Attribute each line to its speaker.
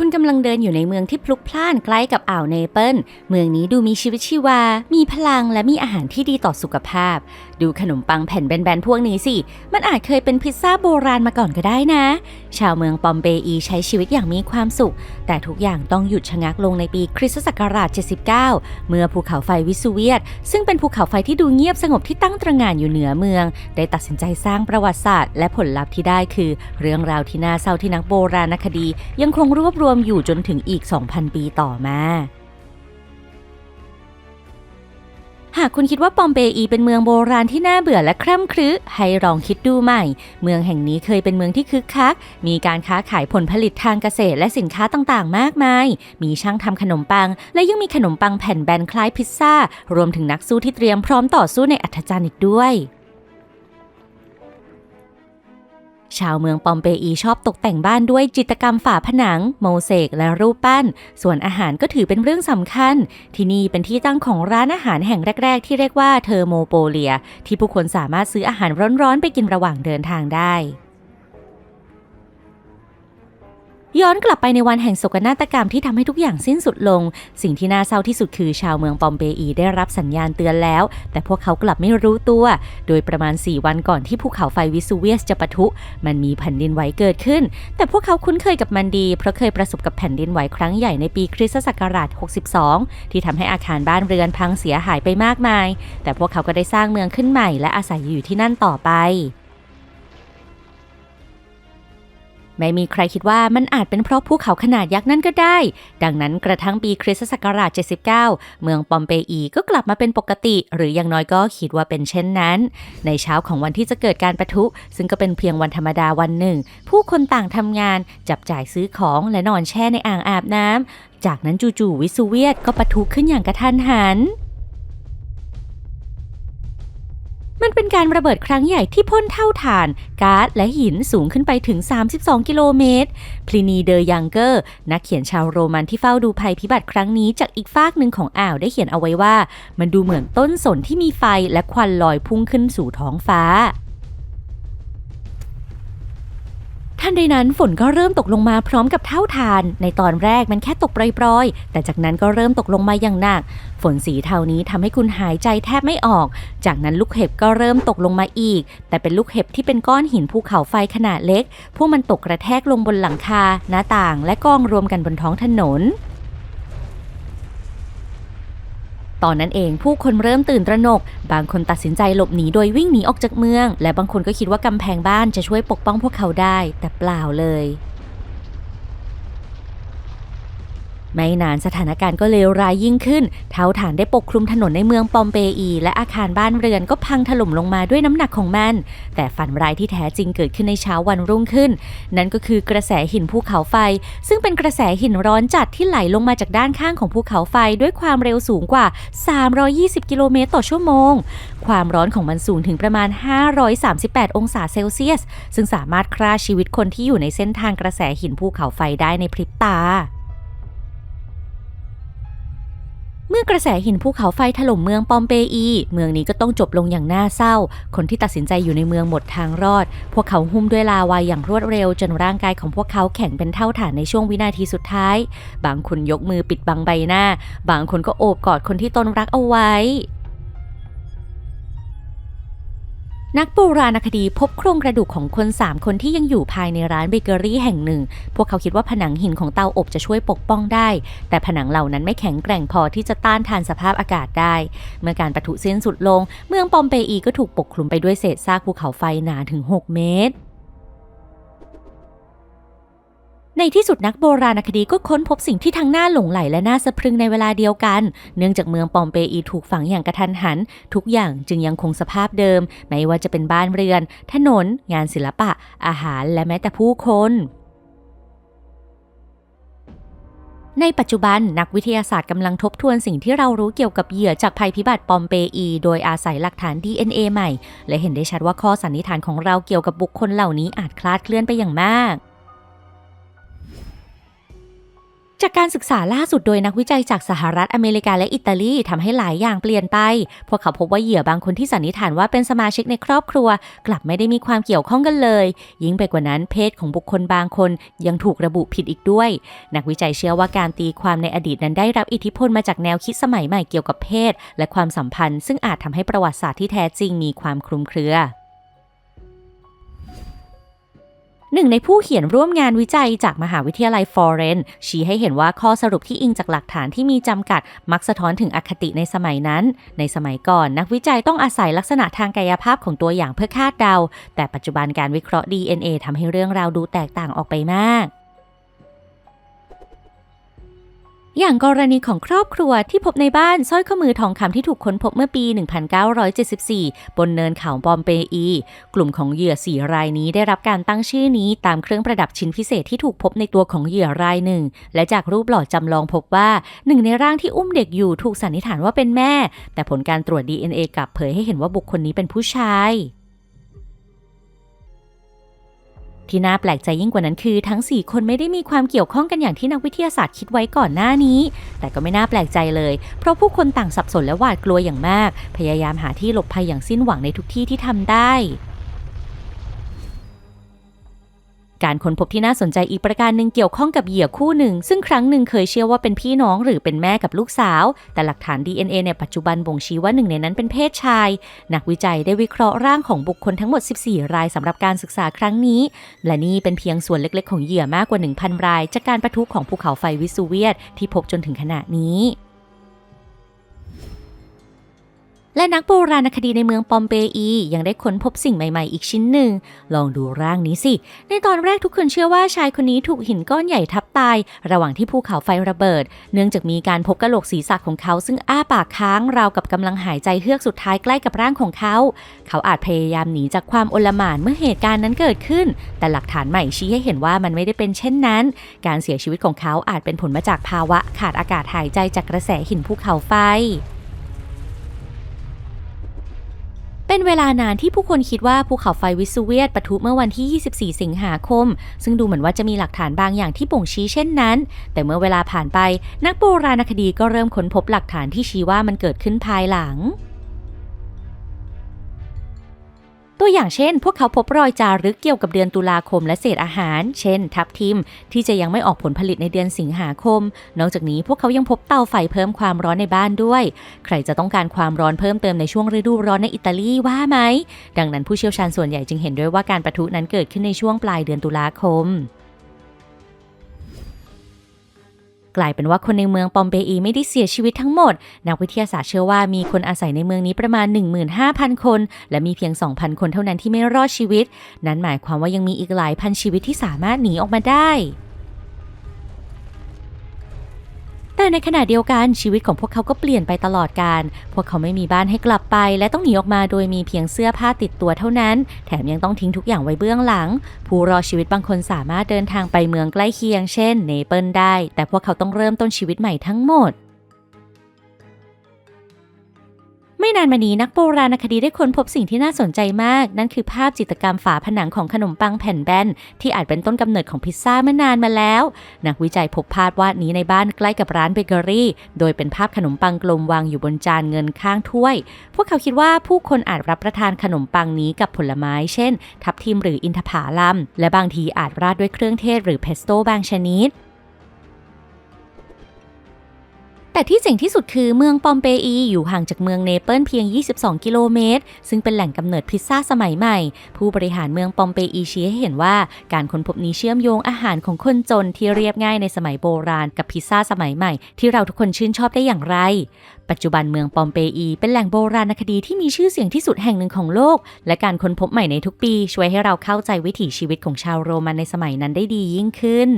Speaker 1: คุณกำลังเดินอยู่ในเมืองที่พลุกพล่านใกล้กับอ่าวเนเปิล เมืองนี้ดูมีชีวิตชีวา มีพลังและมีอาหารที่ดีต่อสุขภาพ ดูขนมปังแผ่นแบนๆพวกนี้สิ มันอาจเคยเป็นพิซซ่าโบราณมาก่อนก็ได้นะ ชาวเมืองปอมเปอีใช้ชีวิตอย่างมีความสุข แต่ทุกอย่างต้องหยุดชะงักลงในปีคริสตศักราช 79 เมื่อภูเขาไฟวิสูเวียต ซึ่งเป็นภูเขาไฟที่ดูเงียบสงบที่ตั้งตระหง่านอยู่เหนือเมือง ได้ตัดสินใจสร้างประวัติศาสตร์ และผลลัพธ์ที่ได้คือ เรื่องราวที่น่าเศร้าที่นักโบราณคดี ยังคงรวบรวมอยู่จนถึงอีก 2,000 ปีต่อมา หากคุณคิดว่าปอมเปอีเป็นเมืองโบราณที่น่าเบื่อและคร่ำครึให้ลองคิดดูใหม่ เมืองแห่งนี้เคยเป็นเมืองที่คึกคัก มีการค้าขายผลผลิตทางเกษตรและสินค้าต่างๆ มากมาย มีช่างทำขนมปัง และยังมีขนมปังแผ่นแบนคล้ายพิซซ่า รวมถึงนักสู้ที่เตรียมพร้อมต่อสู้ในอัธจันทร์อีกด้วย ชาวเมืองปอมเปอีชอบตกแต่งบ้านด้วยจิตรกรรมฝาผนัง โมเสกและรูปปั้น ส่วนอาหารก็ถือเป็นเรื่องสำคัญ ที่นี่เป็นที่ตั้งของร้านอาหารแห่งแรก ๆ ที่เรียกว่าเทอร์โมโปเลีย ที่ผู้คนสามารถซื้ออาหารร้อนๆไปกินระหว่างเดินทางได้ ย้อนกลับไปในวันแห่งโศกนาฏกรรมที่ทำให้ทุกอย่างสิ้นสุดลง สิ่งที่น่าเศร้าที่สุดคือชาวเมืองปอมเปอีได้รับสัญญาณเตือนแล้ว แต่พวกเขากลับไม่รู้ตัว โดยประมาณ 4 วันก่อนที่ภูเขาไฟวิสูเวียสจะปะทุ มันมีแผ่นดินไหวเกิดขึ้น แต่พวกเขาคุ้นเคยกับมันดี เพราะเคยประสบกับแผ่นดินไหวครั้งใหญ่ในปีคริสตศักราช 62 ที่ทำให้อาคารบ้านเรือนพังเสียหายไปมากมาย แต่พวกเขาก็ได้สร้างเมืองขึ้นใหม่ และอาศัยอยู่ที่นั่นต่อไป ไม่มีใครคิดว่ามันอาจเป็นเพราะภูเขาขนาดยักษ์นั่นก็ได้ ดังนั้นกระทั่งปีคริสตศักราช 79 เมืองปอมเปอีก็กลับมาเป็นปกติ หรืออย่างน้อยก็คิดว่าเป็นเช่นนั้น ในเช้าของวันที่จะเกิดการประทุ ซึ่งก็เป็นเพียงวันธรรมดาวันหนึ่ง ผู้คนต่างทำงาน จับจ่ายซื้อของและนอนแช่ในอ่างอาบน้ำจากนั้นจู่ๆวิสูเวียตก็ปะทุขึ้นอย่างกระทันหัน มันเป็นการระเบิดครั้งใหญ่ที่พ่นเท่าฐานก๊าซและหินสูงขึ้นไปถึง 32 กิโลเมตร พลินีเดอยังเกอร์ นักเขียนชาวโรมันที่เฝ้าดูภัยพิบัติครั้งนี้จากอีกฟากหนึ่งของอ่าวได้เขียนเอาไว้ว่า มันดูเหมือนต้นสนที่มีไฟและควันลอยพุ่งขึ้นสู่ท้องฟ้า ทันใดนั้นฝนก็เริ่มตกลงมาพร้อมกับเท่าทาน ในตอนแรกมันแค่ตกปรอยๆ แต่จากนั้นก็เริ่มตกลงมาอย่างหนัก ฝนสีเทานี้ทำให้คุณหายใจแทบไม่ออก จากนั้นลูกเห็บก็เริ่มตกลงมาอีก แต่เป็นลูกเห็บที่เป็นก้อนหินภูเขาไฟขนาดเล็ก พวกมันตกกระแทกลงบนหลังคา หน้าต่าง และกองรวมกันบนท้องถนน ตอนนั้นเองผู้คนเริ่มตื่นตระหนก บางคนตัดสินใจหลบหนีโดยวิ่งหนีออกจากเมือง และบางคนก็คิดว่ากำแพงบ้านจะช่วยปกป้องพวกเขาได้ แต่เปล่าเลย ไม่นานสถานการณ์ก็เลวร้ายยิ่งขึ้น เท้าฐานได้ปกคลุมถนนในเมืองปอมเปอี และอาคารบ้านเรือนก็พังถล่มลงมาด้วยน้ำหนักของมัน แต่ฝันร้ายที่แท้จริงเกิดขึ้นในเช้าวันรุ่งขึ้น นั่นก็คือกระแสหินภูเขาไฟ ซึ่งเป็นกระแสหินร้อนจัดที่ไหลลงมาจากด้านข้างของภูเขาไฟด้วยความเร็วสูงกว่า 320 กิโลเมตรต่อชั่วโมง ความร้อนของมันสูงถึงประมาณ 538 องศาเซลเซียส ซึ่งสามารถฆ่าชีวิตคนที่อยู่ในเส้นทางกระแสหินภูเขาไฟได้ในพริบตา เมื่อกระแสหินภูเขาไฟถล่มเมืองปอมเปอี เมืองนี้ก็ต้องจบลงอย่างน่าเศร้า คนที่ตัดสินใจอยู่ในเมืองหมดทางรอด พวกเขาหุ้มด้วยลาวายอย่างรวดเร็ว จนร่างกายของพวกเขาแข็งเป็นเท่าฐานในช่วงวินาทีสุดท้าย บางคนยกมือปิดบังใบหน้า บางคนก็โอบกอดคนที่ตนรักเอาไว้ นักโบราณคดีพบโครงกระดูกของคน 3 คนที่ยังอยู่ภายในร้านเบเกอรี่แห่งหนึ่ง พวกเขาคิดว่าผนังหินของเตาอบจะช่วยปกป้องได้ แต่ผนังเหล่านั้นไม่แข็งแกร่งพอที่จะต้านทานสภาพอากาศได้ เมื่อการปะทุสิ้นสุดลง เมืองปอมเปอีก็ถูกปกคลุมไปด้วยเศษซากภูเขาไฟหนาถึง 6 เมตร ในที่สุดนักโบราณคดีก็ค้นพบสิ่งที่ทั้งน่าหลงไหลและน่าสะพรึงในเวลาเดียวกัน เนื่องจากเมืองปอมเปอีถูกฝังอย่างกระทันหัน ทุกอย่างจึงยังคงสภาพเดิม ไม่ว่าจะเป็นบ้านเรือน ถนน งานศิลปะ อาหารและแม้แต่ผู้คนในปัจจุบันนักวิทยาศาสตร์กำลังทบทวนสิ่งที่เรารู้เกี่ยวกับเหยื่อจากภัยพิบัติปอมเปอี โดยอาศัยหลักฐาน DNA ใหม่ และเห็นได้ชัดว่าข้อสันนิษฐานของเราเกี่ยวกับบุคคลเหล่านี้อาจคลาดเคลื่อนไปอย่างมาก จากการศึกษาล่าสุดโดยนักวิจัยจากสหรัฐอเมริกาและอิตาลีทำให้หลายอย่างเปลี่ยนไป พวกเขาพบว่าเหยื่อบางคนที่สันนิษฐานว่าเป็นสมาชิกในครอบครัว กลับไม่ได้มีความเกี่ยวข้องกันเลย ยิ่งไปกว่านั้นเพศของบุคคลบางคนยังถูกระบุผิดอีกด้วย นักวิจัยเชื่อว่าการตีความในอดีตนั้นได้รับอิทธิพลมาจากแนวคิดสมัยใหม่เกี่ยวกับเพศ และความสัมพันธ์ ซึ่งอาจทำให้ประวัติศาสตร์ที่แท้จริงมีความคลุมเครือ หนึ่งในผู้เขียนร่วมงานวิจัยจากมหาวิทยาลัยฟอเรนชี้ให้เห็นว่าข้อสรุปที่อิงจากหลักฐานที่มีจำกัด มักสะท้อนถึงอคติในสมัยนั้น ในสมัยก่อนนักวิจัยต้องอาศัยลักษณะทางกายภาพของตัวอย่างเพื่อคาดเดา แต่ปัจจุบันการวิเคราะห์ DNA ทำให้เรื่องราวดูแตกต่างออกไปมาก อย่างกรณีของครอบครัวที่พบในบ้านสร้อยข้อมือทองคำที่ถูกค้นพบเมื่อปี 1974 บนเนินเขาบอมเปอี กลุ่มของเหยื่อสี่รายนี้ได้รับการตั้งชื่อนี้ตามเครื่องประดับชิ้นพิเศษที่ถูกพบในตัวของเหยื่อรายหนึ่ง และจากรูปหล่อจำลองพบว่าหนึ่งในร่างที่อุ้มเด็กอยู่ถูกสันนิษฐานว่าเป็นแม่ แต่ผลการตรวจ DNA กลับเผยให้เห็นว่าบุคคลนี้เป็นผู้ชาย ที่น่าแปลกใจยิ่งกว่านั้นคือ ทั้ง 4 คนไม่ได้มีความเกี่ยวข้องกันอย่างที่นักวิทยาศาสตร์คิดไว้ก่อนหน้านี้ แต่ก็ไม่น่าแปลกใจเลย เพราะผู้คนต่างสับสนและหวาดกลัวอย่างมาก พยายามหาที่หลบภัยอย่างสิ้นหวังในทุกที่ที่ทำได้ การค้นพบที่น่าสนใจอีกประการหนึ่งเกี่ยวข้องกับเหยื่อคู่หนึ่ง ซึ่งครั้งหนึ่งเคยเชื่อว่าเป็นพี่น้องหรือเป็นแม่กับลูกสาว แต่หลักฐาน DNA ในปัจจุบันบ่งชี้ว่าหนึ่งในนั้นเป็นเพศชาย นักวิจัยได้วิเคราะห์ร่างของบุคคลทั้งหมด 14 รายสำหรับการศึกษาครั้งนี้ และนี่เป็นเพียงส่วนเล็กๆ ของเหยื่อมากกว่า 1,000 ราย จากการประทุของภูเขาไฟวิสูเวียสที่พบจนถึงขณะนี้ และนักโบราณคดีในเมืองปอมเปอียังได้ค้นพบสิ่งใหม่ๆ อีกชิ้นหนึ่ง ลองดูร่างนี้สิ ในตอนแรกทุกคนเชื่อว่าชายคนนี้ถูกหินก้อนใหญ่ทับตาย ระหว่างที่ภูเขาไฟระเบิด เนื่องจากมีการพบกระโหลกศีรษะของเขาซึ่งอ้าปากค้างราวกับกำลังหายใจเฮือกสุดท้ายใกล้กับร่างของเขา เขาอาจพยายามหนีจากความโอลหม่านเมื่อเหตุการณ์นั้นเกิดขึ้น แต่หลักฐานใหม่ชี้ให้เห็นว่ามันไม่ได้เป็นเช่นนั้น การเสียชีวิตของเขาอาจเป็นผลมาจากภาวะขาดอากาศหายใจจากกระแสหินภูเขาไฟ เป็นเวลานานที่ผู้คนคิดว่าภูเขาไฟวิสูเวียตปะทุเมื่อวันที่ 24 สิงหาคม ซึ่งดูเหมือนว่าจะมีหลักฐานบางอย่างที่บ่งชี้เช่นนั้น แต่เมื่อเวลาผ่านไป นักโบราณคดีก็เริ่มค้นพบหลักฐานที่ชี้ว่ามันเกิดขึ้นภายหลัง ตัวอย่างเช่น พวกเขาพบรอยจารึกเกี่ยวกับเดือนตุลาคมและเศษอาหาร เช่น ทับทิม ที่จะยังไม่ออกผลผลิตในเดือนสิงหาคม นอกจากนี้พวกเขายังพบเตาไฟเพิ่มความร้อนในบ้านด้วย ใครจะต้องการความร้อนเพิ่มเติมในช่วงฤดูร้อนในอิตาลีว่าไหม ดังนั้นผู้เชี่ยวชาญส่วนใหญ่จึงเห็นด้วยว่าการประทุนั้นเกิดขึ้นในช่วงปลายเดือนตุลาคม กลายเป็นว่าคนในเมืองปอมเปอีไม่ได้เสียชีวิตทั้งหมด นักวิทยาศาสตร์เชื่อว่ามีคนอาศัยในเมืองนี้ประมาณ 15,000 คน และมีเพียง 2,000 คนเท่านั้นที่ไม่รอดชีวิต นั้นหมายความว่ายังมีอีกหลายพันชีวิตที่สามารถหนีออกมาได้ แต่ในขณะเดียวกันชีวิตของพวกเขาก็เปลี่ยนไปตลอดการ พวกเขาไม่มีบ้านให้กลับไป และต้องหนีออกมาโดยมีเพียงเสื้อผ้าติดตัวเท่านั้น แถมยังต้องทิ้งทุกอย่างไว้เบื้องหลัง ผู้รอชีวิตบางคนสามารถเดินทางไปเมืองใกล้เคียง เช่น เนเปิลได้ แต่พวกเขาต้องเริ่มต้นชีวิตใหม่ทั้งหมด ไม่นานมานี้นักโบราณคดีได้ค้นพบสิ่งที่น่าสนใจมาก นั่นคือภาพจิตรกรรมฝาผนังของขนมปังแผ่นแบนที่อาจเป็นต้นกำเนิดของพิซซ่าเมื่อนานมาแล้ว นักวิจัยพบภาพวาดนี้ในบ้านใกล้กับร้านเบเกอรี่ โดยเป็นภาพขนมปังกลมวางอยู่บนจานเงินข้างถ้วย พวกเขาคิดว่าผู้คนอาจรับประทานขนมปังนี้กับผลไม้ เช่น ทับทิมหรืออินทผลัม และบางทีอาจราดด้วยเครื่องเทศหรือเพสโต้บางชนิด แต่ที่เจ๋งที่สุดคือเมืองปอมเปอีอยู่ห่างจากเมืองเนเปิลเพียง 22 กิโลเมตร ซึ่งเป็นแหล่งกำเนิดพิซซ่าสมัยใหม่ ผู้บริหารเมืองปอมเปอีชี้ให้เห็นว่าการค้นพบนี้เชื่อมโยงอาหารของคนจนที่เรียบง่ายในสมัยโบราณกับพิซซ่าสมัยใหม่ ที่เราทุกคนชื่นชอบได้อย่างไร ปัจจุบันเมืองปอมเปอีเป็นแหล่งโบราณคดีที่มีชื่อเสียงที่สุดแห่งหนึ่งของโลก และการค้นพบใหม่ในทุกปี ช่วยให้เราเข้าใจวิถีชีวิตของชาวโรมันในสมัยนั้นได้ดียิ่งขึ้น